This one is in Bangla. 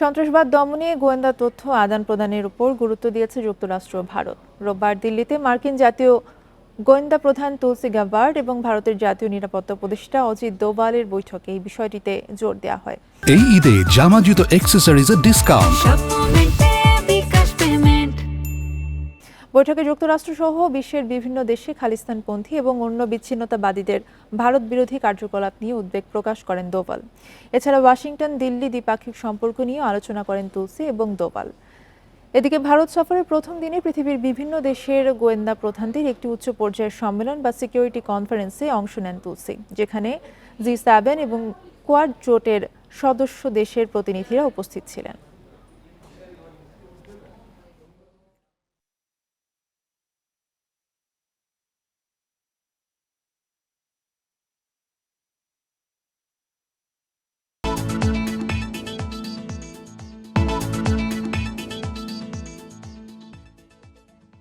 সন্ত্রাসবাদ দমনে গোয়েন্দা তথ্য আদান প্রদানের উপর গুরুত্ব দিয়েছে যুক্তরাষ্ট্র ভারত। রোববার দিল্লিতে মার্কিন জাতীয় গোয়েন্দা প্রধান তুলসি গাবার্ড এবং ভারতের জাতীয় নিরাপত্তা উপদেষ্টা অজিত দোভালের বৈঠকে এই বিষয়টিতে জোর দেওয়া হয়। এই ঈদে জামা জুতো অ্যাক্সেসরিজের ডিসকাউন্ট বৈঠকে যুক্তরাষ্ট্র সহ বিশ্বের বিভিন্ন দেশে খালিস্তানপন্থী এবং অন্য বিচ্ছিন্নতাবাদীদের ভারত বিরোধী কার্যকলাপ নিয়ে উদ্বেগ প্রকাশ করেন দোভাল। এছাড়া ওয়াশিংটন, দিল্লি দ্বিপাক্ষিক সম্পর্ক নিয়ে আলোচনা করেন তুলসি এবং দোভাল। এদিকে ভারত সফরের প্রথম দিনে পৃথিবীর বিভিন্ন দেশের গোয়েন্দা প্রধানদের একটি উচ্চ পর্যায়ের সম্মেলন বা সিকিউরিটি কনফারেন্সে অংশ নেন তুলসি, যেখানে জি সেভেন এবং কোয়াড জোটের সদস্য দেশের প্রতিনিধিরা উপস্থিত ছিলেন।